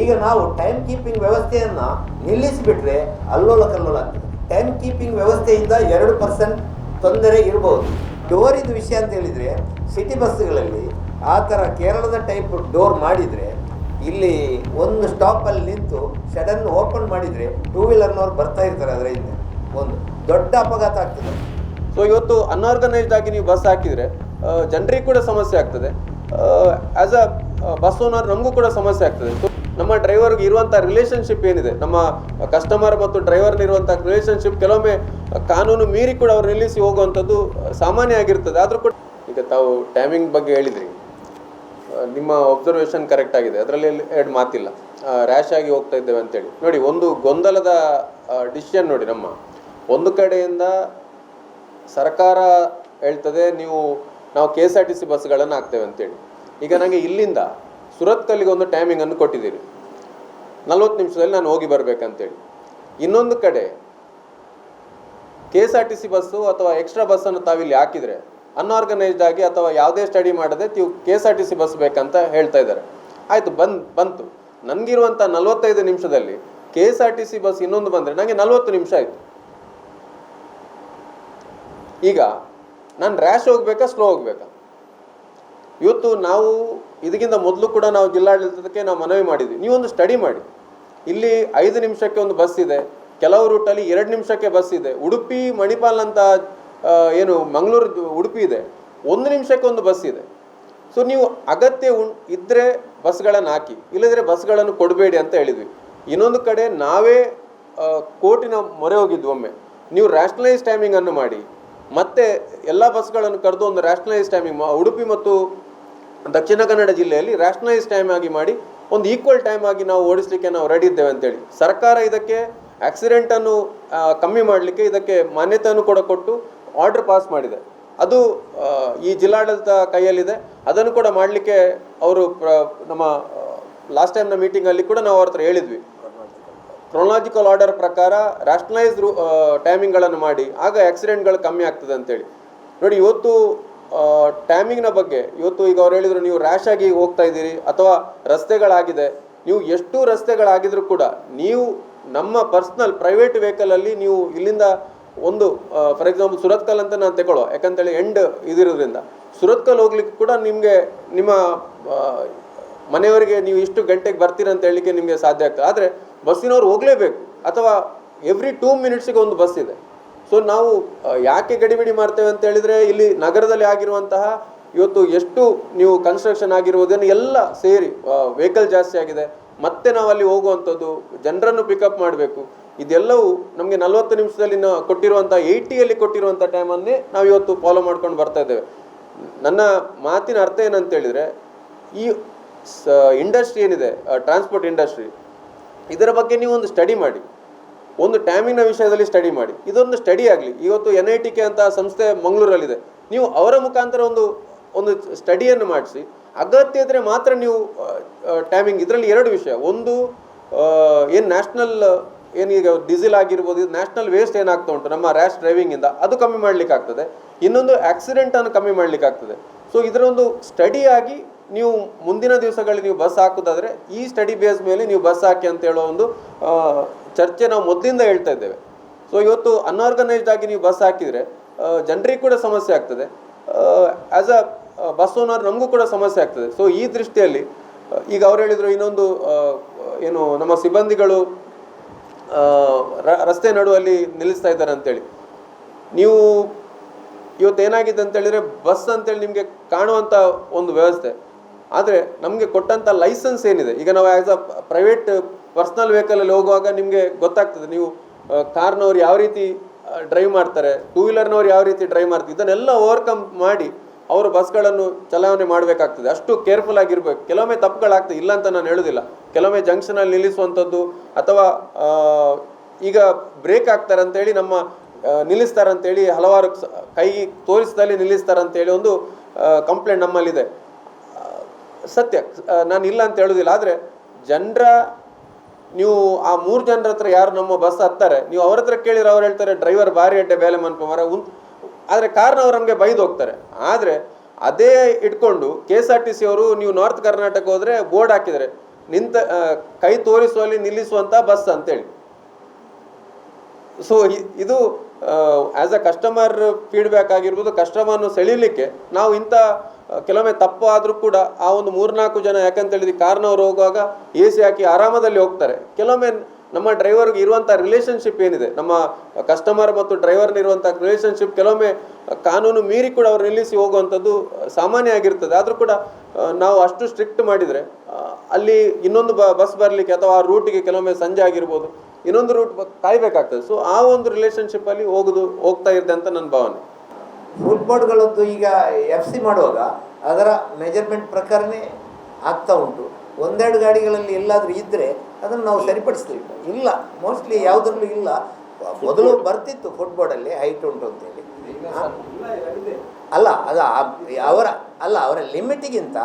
ಈಗ ನಾವು time keeping ವ್ಯವಸ್ಥೆಯನ್ನು ನಿಲ್ಲಿಸಿಬಿಟ್ರೆ ಅಲ್ಲೋಲ ಕಲ್ಲೋಲ ಟೈಮ್ ಕೀಪಿಂಗ್ ವ್ಯವಸ್ಥೆಯಿಂದ ಎರಡು ಪರ್ಸೆಂಟ್ ತೊಂದರೆ ಇರಬಹುದು ಡೋರಿದು ವಿಷಯ ಅಂತ ಹೇಳಿದರೆ ಸಿಟಿ ಬಸ್ಸುಗಳಲ್ಲಿ ಆ ಥರ ಕೇರಳದ ಟೈಪ್ ಡೋರ್ ಮಾಡಿದರೆ, ಇಲ್ಲಿ ಒಂದು ಸ್ಟಾಪಲ್ಲಿ ನಿಂತು ಸಡನ್ ಓಪನ್ ಮಾಡಿದರೆ ಟೂ ವೀಲರ್ನವ್ರು ಬರ್ತಾ ಇರ್ತಾರೆ ಅದರಿಂದ. ಒಂದು ದೊಡ್ಡ ಅಪಘಾತ ಆಗ್ತದೆ. ಸೊ ಇವತ್ತು ಅನ್ಆರ್ಗನೈಸ್ಡ್ ಆಗಿ ನೀವು ಬಸ್ ಹಾಕಿದರೆ ಜನರಿಗೆ ಕೂಡ ಸಮಸ್ಯೆ ಆಗ್ತದೆ. ಆ್ಯಸ್ ಅ ಬಸ್ ಓನರ್ ನಮಗೂ ಕೂಡ ಸಮಸ್ಯೆ ಆಗ್ತದೆ. ನಮ್ಮ ಡ್ರೈವರ್ಗೆ ಇರುವಂಥ ರಿಲೇಶನ್ಶಿಪ್ ಏನಿದೆ? ನಮ್ಮ ಕಸ್ಟಮರ್ ಮತ್ತು ಡ್ರೈವರ್ನ ಇರುವಂಥ ರಿಲೇಶನ್ಶಿಪ್ ಕೆಲವೊಮ್ಮೆ ಕಾನೂನು ಮೀರಿ ಕೂಡ ಅವ್ರು ನಿಲ್ಲಿಸಿ ಹೋಗುವಂಥದ್ದು ಸಾಮಾನ್ಯ ಆಗಿರ್ತದೆ. ಆದರೂ ಕೂಡ ಈಗ ತಾವು ಟೈಮಿಂಗ್ ಬಗ್ಗೆ ಹೇಳಿದ್ರಿ. ನಿಮ್ಮ ಒಬ್ಸರ್ವೇಷನ್ ಕರೆಕ್ಟ್ ಆಗಿದೆ. ಅದರಲ್ಲಿ ಎರಡು ಮಾತಿಲ್ಲ. ರ್ಯಾಶ್ ಆಗಿ ಹೋಗ್ತಾ ಇದ್ದೇವೆ ಅಂತೇಳಿ. ನೋಡಿ, ಒಂದು ಗೊಂದಲದ ಡಿಸಿಷನ್ ನೋಡಿ ನಮ್ಮ. ಒಂದು ಕಡೆಯಿಂದ ಸರ್ಕಾರ ಹೇಳ್ತದೆ, ನೀವು, ನಾವು K S R T C ಬಸ್ಗಳನ್ನು ಹಾಕ್ತೇವೆ ಅಂತೇಳಿ. ಈಗ ನನಗೆ ಇಲ್ಲಿಂದ ಸುರತ್ಕಲ್ಲಿಗೆ ಒಂದು ಟೈಮಿಂಗನ್ನು ಕೊಟ್ಟಿದ್ದೀರಿ. ನಲವತ್ತು ನಿಮಿಷದಲ್ಲಿ ನಾನು ಹೋಗಿ ಬರಬೇಕಂತೇಳಿ. ಇನ್ನೊಂದು ಕಡೆ K S R T C bus ಅಥವಾ ಎಕ್ಸ್ಟ್ರಾ ಬಸ್ಸನ್ನು ತಾವಿಲ್ಲಿ ಹಾಕಿದರೆ ಅನ್ಆರ್ಗನೈಸ್ಡ್ ಆಗಿ ಅಥವಾ ಯಾವುದೇ ಸ್ಟಡಿ ಮಾಡದೆ ನೀವು K S R T C bus ಬೇಕಂತ ಹೇಳ್ತಾ ಇದ್ದಾರೆ. ಆಯಿತು, ಬಂದ್, ಬಂತು. ನನಗಿರುವಂಥ ನಲವತ್ತೈದು ನಿಮಿಷದಲ್ಲಿ K S R T C bus ಇನ್ನೊಂದು ಬಂದರೆ ನನಗೆ ನಲವತ್ತು ನಿಮಿಷ ಆಯಿತು. ಈಗ, ನಾನು ರ್ಯಾಶ್ ಹೋಗಬೇಕಾ ಸ್ಲೋ ಹೋಗ್ಬೇಕಾ? ಇವತ್ತು ನಾವು ಇದಕ್ಕಿಂತ ಮೊದಲು ಕೂಡ ನಾವು ಜಿಲ್ಲಾಡಳಿತಕ್ಕೆ ನಾವು ಮನವಿ ಮಾಡಿದ್ವಿ. ನೀವೊಂದು ಸ್ಟಡಿ ಮಾಡಿ. ಇಲ್ಲಿ ಐದು ನಿಮಿಷಕ್ಕೆ ಒಂದು ಬಸ್ ಇದೆ. ಕೆಲವು ರೂಟಲ್ಲಿ ಎರಡು ನಿಮಿಷಕ್ಕೆ ಬಸ್ ಇದೆ. ಉಡುಪಿ, ಮಣಿಪಾಲ್ ಅಂತ ಏನು, ಮಂಗಳೂರು ಉಡುಪಿ ಇದೆ. ಒಂದು ನಿಮಿಷಕ್ಕೆ ಒಂದು ಬಸ್ ಇದೆ. ಸೊ ನೀವು ಅಗತ್ಯ ಉಂ ಇದ್ದರೆ ಬಸ್ಗಳನ್ನು ಹಾಕಿ ಇಲ್ಲದ್ರೆ ಬಸ್ಗಳನ್ನು ಕೊಡಬೇಡಿ ಅಂತ ಹೇಳಿದ್ವಿ. ಇನ್ನೊಂದು ಕಡೆ ನಾವೇ ಕೋರ್ಟಿನ ಮೊರೆ ಹೋಗಿದ್ವಿ ಒಮ್ಮೆ. ನೀವು ರ್ಯಾಷನಲೈಸ್ ಟೈಮಿಂಗನ್ನು ಮಾಡಿ. ಮತ್ತೆ ಎಲ್ಲ ಬಸ್ಗಳನ್ನು ಕರೆದು ಒಂದು ರ್ಯಾಷನಲೈಸ್ ಟೈಮಿಂಗ್ ಉಡುಪಿ ಮತ್ತು ದಕ್ಷಿಣ ಕನ್ನಡ ಜಿಲ್ಲೆಯಲ್ಲಿ ರ್ಯಾಷನಲೈಸ್ ಟೈಮ್ ಆಗಿ ಮಾಡಿ, ಒಂದು ಈಕ್ವಲ್ ಟೈಮ್ ಆಗಿ ನಾವು ಓಡಿಸಲಿಕ್ಕೆ ನಾವು ರೆಡಿ ಇದ್ದೇವೆ ಅಂತೇಳಿ. ಸರ್ಕಾರ ಇದಕ್ಕೆ ಆಕ್ಸಿಡೆಂಟನ್ನು ಕಮ್ಮಿ ಮಾಡಲಿಕ್ಕೆ ಇದಕ್ಕೆ ಮಾನ್ಯತೆಯನ್ನು ಕೂಡ ಕೊಟ್ಟು ಆರ್ಡರ್ ಪಾಸ್ ಮಾಡಿದೆ. ಅದು ಈ ಜಿಲ್ಲಾಡಳಿತ ಕೈಯಲ್ಲಿದೆ. ಅದನ್ನು ಕೂಡ ಮಾಡಲಿಕ್ಕೆ ಅವರು ನಮ್ಮ ಲಾಸ್ಟ್ ಟೈಮ್ನ ಮೀಟಿಂಗಲ್ಲಿ ಕೂಡ ನಾವು ಅವ್ರ ಹೇಳಿದ್ವಿ. ಕ್ರೊನಾಲಜಿಕಲ್ ಆರ್ಡರ್ ಪ್ರಕಾರ ರ್ಯಾಷನಲೈಸ್ ಟೈಮಿಂಗ್ಗಳನ್ನು ಮಾಡಿ, ಆಗ ಆಕ್ಸಿಡೆಂಟ್ಗಳು ಕಮ್ಮಿ ಆಗ್ತದೆ ಅಂತೇಳಿ. ನೋಡಿ, ಇವತ್ತು ಟೈಮಿಂಗ್ನ ಬಗ್ಗೆ. ಇವತ್ತು ಈಗ ಅವ್ರು ಹೇಳಿದ್ರು, ನೀವು ರ್ಯಾಶ್ ಆಗಿ ಹೋಗ್ತಾ ಇದ್ದೀರಿ ಅಥವಾ ರಸ್ತೆಗಳಾಗಿದೆ. ನೀವು ಎಷ್ಟು ರಸ್ತೆಗಳಾಗಿದ್ರು ಕೂಡ ನೀವು ನಮ್ಮ ಪರ್ಸ್ನಲ್ ಪ್ರೈವೇಟ್ ವೆಹಿಕಲಲ್ಲಿ ನೀವು ಇಲ್ಲಿಂದ ಒಂದು ಫಾರ್ ಎಕ್ಸಾಂಪಲ್ ಸುರತ್ಕಲ್ ಅಂತ ನಾನು ತಗೊಳ್ಳೋ, ಯಾಕಂತೇಳಿ ಎಂಡ್ ಇದಿರೋದ್ರಿಂದ. ಸುರತ್ಕಲ್ ಹೋಗ್ಲಿಕ್ಕೆ ಕೂಡ ನಿಮಗೆ, ನಿಮ್ಮ ಮನೆಯವರಿಗೆ ನೀವು ಇಷ್ಟು ಗಂಟೆಗೆ ಬರ್ತೀರ ಅಂತ ಹೇಳಲಿಕ್ಕೆ ನಿಮಗೆ ಸಾಧ್ಯ ಆಗ್ತದೆ. ಆದರೆ ಬಸ್ಸಿನವ್ರು ಹೋಗಲೇಬೇಕು. ಅಥವಾ ಎವ್ರಿ ಟೂ ಮಿನಿಟ್ಸಿಗೆ ಒಂದು ಬಸ್ ಇದೆ. ಸೊ ನಾವು ಯಾಕೆ ಗಡಿಬಿಡಿ ಮಾಡ್ತೇವೆ ಅಂತ ಹೇಳಿದ್ರೆ, ಇಲ್ಲಿ ನಗರದಲ್ಲಿ ಆಗಿರುವಂತಹ ಇವತ್ತು ಎಷ್ಟು ನೀವು ಕನ್ಸ್ಟ್ರಕ್ಷನ್ ಆಗಿರುವುದನ್ನು ಎಲ್ಲ ಸೇರಿ ವೆಹಿಕಲ್ ಜಾಸ್ತಿ ಆಗಿದೆ. ಮತ್ತೆ ನಾವು ಅಲ್ಲಿ ಹೋಗುವಂಥದ್ದು, ಜನರನ್ನು ಪಿಕಪ್ ಮಾಡಬೇಕು. ಇದೆಲ್ಲವೂ ನಮಗೆ ನಲವತ್ತು ನಿಮಿಷದಲ್ಲಿ ನಾವು ಕೊಟ್ಟಿರುವಂಥ ಏಯ್ಟಿಯಲ್ಲಿ ಕೊಟ್ಟಿರುವಂಥ ಟೈಮನ್ನೇ ನಾವು ಇವತ್ತು ಫಾಲೋ ಮಾಡ್ಕೊಂಡು ಬರ್ತಾ ಇದ್ದೇವೆ. ನನ್ನ ಮಾತಿನ ಅರ್ಥ ಏನಂತ ಹೇಳಿದರೆ, ಈ ಇಂಡಸ್ಟ್ರಿ ಏನಿದೆ ಟ್ರಾನ್ಸ್ಪೋರ್ಟ್ ಇಂಡಸ್ಟ್ರಿ ಇದರ ಬಗ್ಗೆ ನೀವು ಒಂದು ಸ್ಟಡಿ ಮಾಡಿ. ಒಂದು ಟೈಮಿಂಗ್ನ ವಿಷಯದಲ್ಲಿ ಸ್ಟಡಿ ಮಾಡಿ. ಇದೊಂದು ಸ್ಟಡಿ ಆಗಲಿ. ಇವತ್ತು ಎನ್ ಐ ಟಿ ಕೆ ಅಂತ ಸಂಸ್ಥೆ ಮಂಗಳೂರಲ್ಲಿದೆ. ನೀವು ಅವರ ಮುಖಾಂತರ ಒಂದು ಒಂದು ಸ್ಟಡಿಯನ್ನು ಮಾಡಿಸಿ. ಅಗತ್ಯ ಇದ್ದರೆ ಮಾತ್ರ ನೀವು ಟೈಮಿಂಗ್ ಇದರಲ್ಲಿ ಎರಡು ವಿಷಯ. ಒಂದು ಏನು ನ್ಯಾಷನಲ್ ಏನೀಗ ಡೀಸೆಲ್ ಆಗಿರ್ಬೋದು, ಇದು ನ್ಯಾಷನಲ್ ವೇಸ್ಟ್ ಏನಾಗ್ತಾ ಉಂಟು ನಮ್ಮ ರ್ಯಾಶ್ ಡ್ರೈವಿಂಗಿಂದ ಅದು ಕಮ್ಮಿ ಮಾಡಲಿಕ್ಕಾಗ್ತದೆ. ಇನ್ನೊಂದು ಆಕ್ಸಿಡೆಂಟನ್ನು ಕಮ್ಮಿ ಮಾಡಲಿಕ್ಕಾಗ್ತದೆ. ಸೊ ಇದರೊಂದು ಸ್ಟಡಿಯಾಗಿ ನೀವು ಮುಂದಿನ ದಿವಸಗಳಲ್ಲಿ ನೀವು ಬಸ್ ಹಾಕೋದಾದರೆ, ಈ ಸ್ಟಡಿ ಬೇಸ್ ಮೇಲೆ ನೀವು ಬಸ್ ಹಾಕಿ ಅಂತ ಹೇಳೋ ಒಂದು ಚರ್ಚೆ ನಾವು ಮೊದಲಿಂದ ಹೇಳ್ತಾ ಇದ್ದೇವೆ. ಸೊ ಇವತ್ತು ಅನ್ಆರ್ಗನೈಸ್ಡ್ ಆಗಿ ನೀವು ಬಸ್ ಹಾಕಿದರೆ ಜನರಿಗೆ ಕೂಡ ಸಮಸ್ಯೆ ಆಗ್ತದೆ. ಆ್ಯಸ್ ಅ ಬಸ್ ಓನರ್ ನಮಗೂ ಕೂಡ ಸಮಸ್ಯೆ ಆಗ್ತದೆ. ಸೊ ಈ ದೃಷ್ಟಿಯಲ್ಲಿ ಈಗ ಅವ್ರು ಹೇಳಿದರು ಇನ್ನೊಂದು ಏನು, ನಮ್ಮ ಸಿಬ್ಬಂದಿಗಳು ರಸ್ತೆ ನಡುವಲ್ಲಿ ನಿಲ್ಲಿಸ್ತಾ ಇದ್ದಾರೆ ಅಂತೇಳಿ. ನೀವು ಇವತ್ತು ಏನಾಗಿದೆ ಅಂತೇಳಿದರೆ, ಬಸ್ ಅಂತೇಳಿ ನಿಮಗೆ ಕಾಣುವಂಥ ಒಂದು ವ್ಯವಸ್ಥೆ. ಆದರೆ, ನಮಗೆ ಕೊಟ್ಟಂಥ ಲೈಸೆನ್ಸ್ ಏನಿದೆ? ಈಗ ನಾವು ಆ್ಯಸ್ ಅ ಪ್ರೈವೇಟ್ ಪರ್ಸ್ನಲ್ ವೆಹಿಕಲಲ್ಲಿ ಹೋಗುವಾಗ ನಿಮಗೆ ಗೊತ್ತಾಗ್ತದೆ. ನೀವು ಕಾರ್ನವ್ರು ಯಾವ ರೀತಿ ಡ್ರೈವ್ ಮಾಡ್ತಾರೆ ಟೂ ವೀಲರ್ನವ್ರು ಯಾವ ರೀತಿ ಡ್ರೈವ್ ಮಾಡ್ತಾರೆ ಇದನ್ನೆಲ್ಲ ಓವರ್ಕಮ್ ಮಾಡಿ ಅವರು ಬಸ್ಗಳನ್ನು ಚಲಾವಣೆ ಮಾಡಬೇಕಾಗ್ತದೆ. ಅಷ್ಟು ಕೇರ್ಫುಲ್ ಆಗಿರ್ಬೇಕು. ಕೆಲವೊಮ್ಮೆ ತಪ್ಪುಗಳಾಗ್ತದೆ. ಇಲ್ಲ ಅಂತ ನಾನು ಹೇಳೋದಿಲ್ಲ. ಕೆಲವೊಮ್ಮೆ ಜಂಕ್ಷನಲ್ಲಿ ನಿಲ್ಲಿಸುವಂಥದ್ದು ಅಥವಾ ಈಗ ಬ್ರೇಕ್ ಆಗ್ತಾರೆ ಅಂತೇಳಿ ನಮ್ಮ ಆ, ನಿಲ್ಲಿಸ್ತಾರೆ ಅಂತೇಳಿ ಹಲವಾರು ಕೈ ತೋರಿಸಿದಲ್ಲಿ ನಿಲ್ಲಿಸ್ತಾರೆ ಅಂತೇಳಿ ಒಂದು ಕಂಪ್ಲೇಂಟ್ ನಮ್ಮಲ್ಲಿದೆ. ಸತ್ಯ. ನಾನು ಇಲ್ಲ ಅಂತ ಹೇಳೋದಿಲ್ಲ. ಆದರೆ ಜನರ ನೀವು ಆ ಮೂರು ಜನರ ಹತ್ರ ಯಾರು ನಮ್ಮ ಬಸ್ ಹತ್ತಾರೆ, ನೀವು ಅವ್ರ ಹತ್ರ ಕೇಳಿರೋ ಅವ್ರು ಹೇಳ್ತಾರೆ ಡ್ರೈವರ್ ಭಾರಿ ಅಡ್ಡೆ, ಬೇಲೆ ಮನ್ಪ ಮರ ಉಂಟು. ಆದರೆ ಕಾರ್ನವ್ರು ನಮಗೆ ಬೈದು ಹೋಗ್ತಾರೆ. ಆದರೆ ಅದೇ ಇಟ್ಕೊಂಡು K S R T C ಅವರು ನೀವು ನಾರ್ತ್ ಕರ್ನಾಟಕ ಹೋದರೆ ಬೋರ್ಡ್ ಹಾಕಿದರೆ, ನಿಂತ ಕೈ ತೋರಿಸುವಲ್ಲಿ ನಿಲ್ಲಿಸುವಂಥ ಬಸ್ ಅಂತೇಳಿ. ಸೊ ಇದು ಆ್ಯಸ್ ಅ ಕಸ್ಟಮರ್ ಫೀಡ್ಬ್ಯಾಕ್ ಆಗಿರ್ಬೋದು ಕಸ್ಟಮರ್ನ ಸೆಳೀಲಿಕ್ಕೆ ನಾವು ಇಂಥ ಕೆಲವೊಮ್ಮೆ ತಪ್ಪು ಆದರೂ ಕೂಡ ಆ ಒಂದು ಮೂರ್ನಾಲ್ಕು ಜನ ಯಾಕಂತ ಹೇಳಿದ್ರೆ ಕಾರ್ನವ್ರು ಹೋಗುವಾಗ ಎ ಸಿ ಹಾಕಿ ಆರಾಮದಲ್ಲಿ ಹೋಗ್ತಾರೆ. ಕೆಲವೊಮ್ಮೆ ನಮ್ಮ ಡ್ರೈವರ್ಗೆ ಇರುವಂಥ ರಿಲೇಷನ್ಶಿಪ್ ಏನಿದೆ? ನಮ್ಮ ಕಸ್ಟಮರ್ ಮತ್ತು ಡ್ರೈವರ್ನ ಇರುವಂಥ ರಿಲೇಷನ್ಶಿಪ್ ಕೆಲವೊಮ್ಮೆ ಕಾನೂನು ಮೀರಿ ಕೂಡ ಅವ್ರು ನಿಲ್ಲಿಸಿ ಹೋಗುವಂಥದ್ದು ಸಾಮಾನ್ಯ ಆಗಿರ್ತದೆ. ಆದರೂ ಕೂಡ ನಾವು ಅಷ್ಟು ಸ್ಟ್ರಿಕ್ಟ್ ಮಾಡಿದರೆ ಅಲ್ಲಿ ಇನ್ನೊಂದು ಬ ಬಸ್ ಬರಲಿಕ್ಕೆ ಅಥವಾ ಆ ರೂಟಿಗೆ ಕೆಲವೊಮ್ಮೆ ಸಂಜೆ ಆಗಿರ್ಬೋದು, ಇನ್ನೊಂದು ರೂಟ್ ಕಾಯ್ಬೇಕಾಗ್ತದೆ. ಸೊ ಆ ಒಂದು ರಿಲೇಷನ್ಶಿಪ್ಪಲ್ಲಿ ಹೋಗೋದು, ಹೋಗ್ತಾ ಇದೆ ಅಂತ ನನ್ನ ಭಾವನೆ. ಫುಟ್ಬೋರ್ಡ್ಗಳದ್ದು ಈಗ ಎಫ್ ಸಿ ಮಾಡುವಾಗ ಅದರ ಮೆಜರ್ಮೆಂಟ್ ಪ್ರಕಾರನೇ ಆಗ್ತಾ ಉಂಟು. ಒಂದೆರಡು ಗಾಡಿಗಳಲ್ಲಿ ಎಲ್ಲಾದರೂ ಇದ್ದರೆ ಅದನ್ನು ನಾವು ಸರಿಪಡಿಸ್ತೀವಿ ಇಲ್ಲ ಮೋಸ್ಟ್ಲಿ ಯಾವುದ್ರಲ್ಲೂ ಇಲ್ಲ. ಮೊದಲು ಬರ್ತಿತ್ತು ಫುಟ್ಬಾಲಲ್ಲಿ ಹೈಟ್ ಉಂಟು ಅಂತೇಳಿ. ಅಲ್ಲ ಅದು ಅವರ ಅಲ್ಲ ಅವರ ಲಿಮಿಟಿಗಿಂತ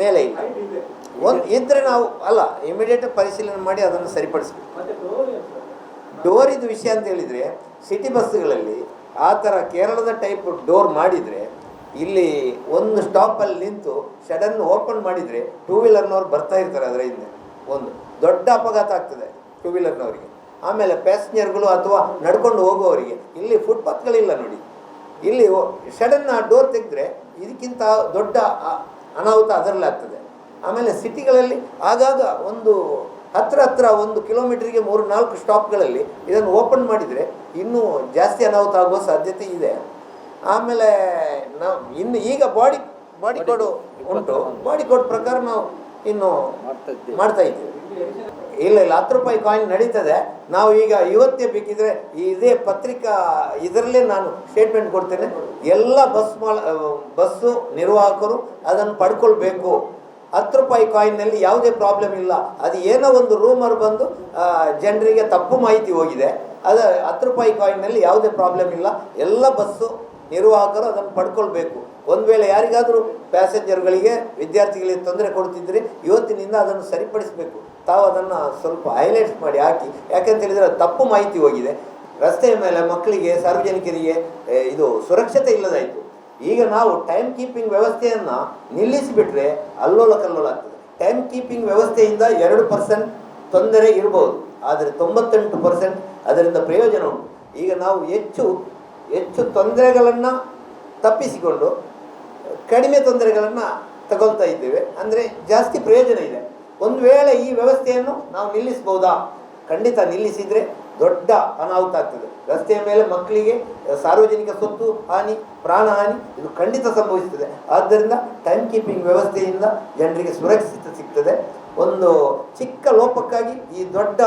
ಮೇಲೆ ಇಲ್ಲ. ಒಂದು ಇದ್ದರೆ ನಾವು ಅಲ್ಲ ಇಮಿಡಿಯೇಟ್ ಪರಿಶೀಲನೆ ಮಾಡಿ ಅದನ್ನು ಸರಿಪಡಿಸ್ಬೇಕು. ಡೋರಿದು ವಿಷಯ ಅಂತ ಹೇಳಿದರೆ ಸಿಟಿ ಬಸ್ಸುಗಳಲ್ಲಿ ಆ ಥರ ಕೇರಳದ ಟೈಪ್ ಡೋರ್ ಮಾಡಿದರೆ, ಇಲ್ಲಿ ಒಂದು ಸ್ಟಾಪಲ್ಲಿ ನಿಂತು ಸಡನ್ ಓಪನ್ ಮಾಡಿದರೆ ಟೂ ವೀಲರ್ನವ್ರು ಬರ್ತಾ ಇರ್ತಾರೆ ಅದರ ಹಿಂದೆ ಒಂದು ದೊಡ್ಡ ಅಪಘಾತ ಆಗ್ತದೆ ಟೂ ವೀಲರ್ನವರಿಗೆ ಆಮೇಲೆ ಪ್ಯಾಸೆಂಜರ್ಗಳು ಅಥವಾ ನಡ್ಕೊಂಡು ಹೋಗುವವರಿಗೆ, ಇಲ್ಲಿ ಫುಟ್ಪಾತ್ಗಳಿಲ್ಲ ನೋಡಿ. ಇಲ್ಲಿ ಸಡನ್ ಆ ಡೋರ್ ತೆಗೆದ್ರೆ ಇದಕ್ಕಿಂತ ದೊಡ್ಡ ಅನಾಹುತ ಅದರಲ್ಲಿ ಆಗ್ತದೆ ಆಮೇಲೆ ಸಿಟಿಗಳಲ್ಲಿ ಆಗಾಗ ಒಂದು ಹತ್ರ ಹತ್ರ ಒಂದು ಕಿಲೋಮೀಟ್ರಿಗೆ ಮೂರು ನಾಲ್ಕು ಸ್ಟಾಪ್ಗಳಲ್ಲಿ ಇದನ್ನು ಓಪನ್ ಮಾಡಿದರೆ ಇನ್ನೂ ಜಾಸ್ತಿ ಅನಾಹುತ ಆಗುವ ಸಾಧ್ಯತೆ ಇದೆ. ಆಮೇಲೆ ನಾವು ಇನ್ನು ಈಗ ಬಾಡಿ ಬಾಡಿ ಕೋಡು ಉಂಟು. ಬಾಡಿ ಕೋಡ್ ಪ್ರಕಾರ ನಾವು ಇನ್ನು ಮಾಡ್ತಾ ಇದ್ದೀವಿ. ಇಲ್ಲ ಇಲ್ಲ ಹತ್ತು ರೂಪಾಯಿ ಕಾಯಿನ್ ನಡೀತದೆ. ನಾವು ಈಗ ಇವತ್ತೇ ಬೇಕಿದ್ರೆ ಇದೇ ಪತ್ರಿಕಾ ಇದರಲ್ಲೇ ನಾನು ಸ್ಟೇಟ್ಮೆಂಟ್ ಕೊಡ್ತೇನೆ. ಎಲ್ಲ ಬಸ್ ಮಾಲ ಬಸ್ಸು ನಿರ್ವಾಹಕರು ಅದನ್ನು ಪಡ್ಕೊಳ್ಬೇಕು. ಹತ್ತು ರೂಪಾಯಿ ಕಾಯಿನ್ನಲ್ಲಿ ಯಾವುದೇ ಪ್ರಾಬ್ಲಮ್ ಇಲ್ಲ. ಅದು ಏನೋ ಒಂದು ರೂಮರ್ ಬಂದು ಜನರಿಗೆ ತಪ್ಪು ಮಾಹಿತಿ ಹೋಗಿದೆ. ಅದು ಹತ್ತು ರೂಪಾಯಿ ಕಾಯಿನ್ನಲ್ಲಿ ಯಾವುದೇ ಪ್ರಾಬ್ಲಮ್ ಇಲ್ಲ. ಎಲ್ಲ ಬಸ್ಸು ನಿರ್ವಾಹಕರು ಅದನ್ನು ಪಡ್ಕೊಳ್ಬೇಕು. ಒಂದು ವೇಳೆ ಯಾರಿಗಾದರೂ ಪ್ಯಾಸೆಂಜರ್ಗಳಿಗೆ ವಿದ್ಯಾರ್ಥಿಗಳಿಗೆ ತೊಂದರೆ ಕೊಡ್ತಿದ್ರೆ ಇವತ್ತಿನಿಂದ ಅದನ್ನು ಸರಿಪಡಿಸಬೇಕು. ತಾವು ಅದನ್ನು ಸ್ವಲ್ಪ ಹೈಲೈಟ್ಸ್ ಮಾಡಿ ಹಾಕಿ. ಯಾಕಂತ ಹೇಳಿದರೆ ತಪ್ಪು ಮಾಹಿತಿ ಹೋಗಿದೆ. ರಸ್ತೆಯ ಮೇಲೆ ಮಕ್ಕಳಿಗೆ, ಸಾರ್ವಜನಿಕರಿಗೆ ಇದು ಸುರಕ್ಷತೆ ಇಲ್ಲದಾಯಿತು. ಈಗ ನಾವು ಟೈಮ್ ಕೀಪಿಂಗ್ ವ್ಯವಸ್ಥೆಯನ್ನು ನಿಲ್ಲಿಸಿಬಿಟ್ರೆ ಅಲ್ಲೋಲ ಕಲ್ಲೋಲ ಆಗ್ತದೆ. ಟೈಮ್ ಕೀಪಿಂಗ್ ವ್ಯವಸ್ಥೆಯಿಂದ ಎರಡು ಪರ್ಸೆಂಟ್ ತೊಂದರೆ ಇರಬಹುದು ಆದರೆ ತೊಂಬತ್ತೆಂಟು ಪರ್ಸೆಂಟ್ ಅದರಿಂದ ಪ್ರಯೋಜನ ಉಂಟು. ಈಗ ನಾವು ಹೆಚ್ಚು ಹೆಚ್ಚು ತೊಂದರೆಗಳನ್ನು ತಪ್ಪಿಸಿಕೊಂಡು ಕಡಿಮೆ ತೊಂದರೆಗಳನ್ನು ತಗೊಳ್ತಾ ಇದ್ದೇವೆ. ಅಂದರೆ ಜಾಸ್ತಿ ಪ್ರಯೋಜನ ಇದೆ. ಒಂದು ವೇಳೆ ಈ ವ್ಯವಸ್ಥೆಯನ್ನು ನಾವು ನಿಲ್ಲಿಸ್ಬೋದಾ? ಖಂಡಿತ ನಿಲ್ಲಿಸಿದರೆ ದೊಡ್ಡ ಅನಾಹುತ ಆಗ್ತದೆ. ರಸ್ತೆಯ ಮೇಲೆ ಮಕ್ಕಳಿಗೆ ಸಾರ್ವಜನಿಕ ಸ್ವತ್ತು, ಹಾನಿ, ಪ್ರಾಣ ಹಾನಿ ಇದು ಖಂಡಿತ ಸಂಭವಿಸ್ತದೆ ಆದ್ದರಿಂದ ಟೈಮ್ ಕೀಪಿಂಗ್ ವ್ಯವಸ್ಥೆಯಿಂದ ಜನರಿಗೆ ಸುರಕ್ಷಿತ ಸಿಗ್ತದೆ. ಒಂದು ಚಿಕ್ಕ ಲೋಪಕ್ಕಾಗಿ ಈ ದೊಡ್ಡ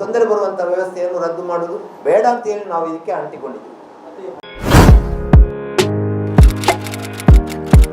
ತೊಂದರೆ ಬರುವಂಥ ವ್ಯವಸ್ಥೆಯನ್ನು ರದ್ದು ಮಾಡುವುದು ಬೇಡ ಅಂತೇಳಿ ನಾವು ಇದಕ್ಕೆ ಅಂಟಿಕೊಂಡಿದ್ದೀವಿ.